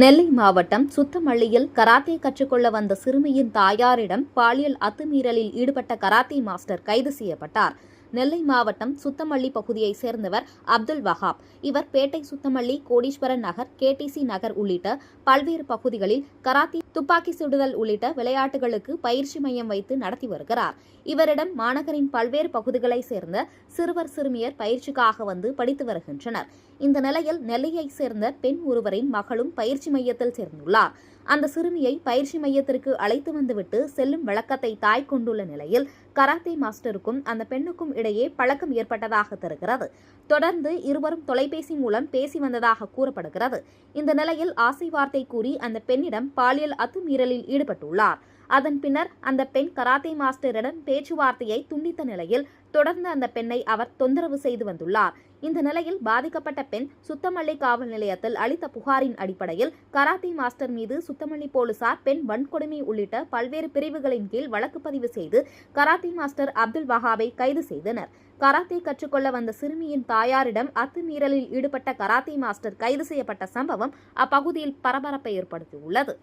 நெல்லை மாவட்டம் சுத்தமல்லியில் கராத்தே கற்றுக்கொள்ள வந்த சிறுமியின் தாயாரிடம் பாலியல் அத்துமீறலில் ஈடுபட்ட கராத்தே மாஸ்டர் கைது செய்யப்பட்டார். நெல்லை மாவட்டம் சுத்தமல்லி பகுதியைச் சேர்ந்தவர் அப்துல் வஹாப். இவர் பேட்டை சுத்தமல்லி கோடீஸ்வரன் நகர் கேடிசி நகர் உள்ளிட்ட பல்வேறு பகுதிகளில் கராத்தே துப்பாக்கி சுடுதல் உள்ளிட்ட விளையாட்டுகளுக்கு பயிற்சி மையம் வைத்து நடத்தி வருகிறார். இவரிடம் மாநகரின் பல்வேறு பகுதிகளைச் சேர்ந்த சிறுவர் சிறுமியர் பயிற்சிக்காக வந்து படித்து வருகின்றனர். இந்த நிலையில் நெல்லையைச் சேர்ந்த பெண் ஒருவரின் மகளும் பயிற்சி மையத்தில் சேர்ந்துள்ளார். அந்த சிறுமியை பயிற்சி மையத்திற்கு அழைத்து வந்துவிட்டு செல்லும் வழக்கத்தை தாய் கொண்டுள்ள நிலையில் கராத்தே மாஸ்டருக்கும் அந்த பெண்ணுக்கும் இடையே பழக்கம் ஏற்பட்டதாக தெரிகிறது. தொடர்ந்து இருவரும் தொலைபேசி மூலம் பேசி வந்ததாக கூறப்படுகிறது. இந்த நிலையில் ஆசை வார்த்தை கூறி அந்த பெண்ணிடம் பாலியல் அத்துமீறலில் ஈடுபட்டுள்ளார். அதன் பின்னர் அந்த பெண் கராத்தே மாஸ்டரிடம் பேச்சுவார்த்தையை துண்டித்த நிலையில் தொடர்ந்து அந்த பெண்ணை அவர் தொந்தரவு செய்து வந்துள்ளார். இந்த நிலையில் பாதிக்கப்பட்ட பெண் சுத்தமல்லி காவல் நிலையத்தில் அளித்த புகாரின் அடிப்படையில் கராத்தே மாஸ்டர் மீது சுத்தமல்லி போலீசார் பெண் வன்கொடுமை உள்ளிட்ட பல்வேறு பிரிவுகளின் கீழ் வழக்கு பதிவு செய்து கராத்தே மாஸ்டர் அப்துல் வஹாபை கைது செய்தனர். கராத்தே கற்றுக்கொள்ள வந்த சிறுமியின் தாயாரிடம் அத்துமீறலில் ஈடுபட்ட கராத்தே மாஸ்டர் கைது செய்யப்பட்ட சம்பவம் அப்பகுதியில் பரபரப்பை ஏற்படுத்தியுள்ளது.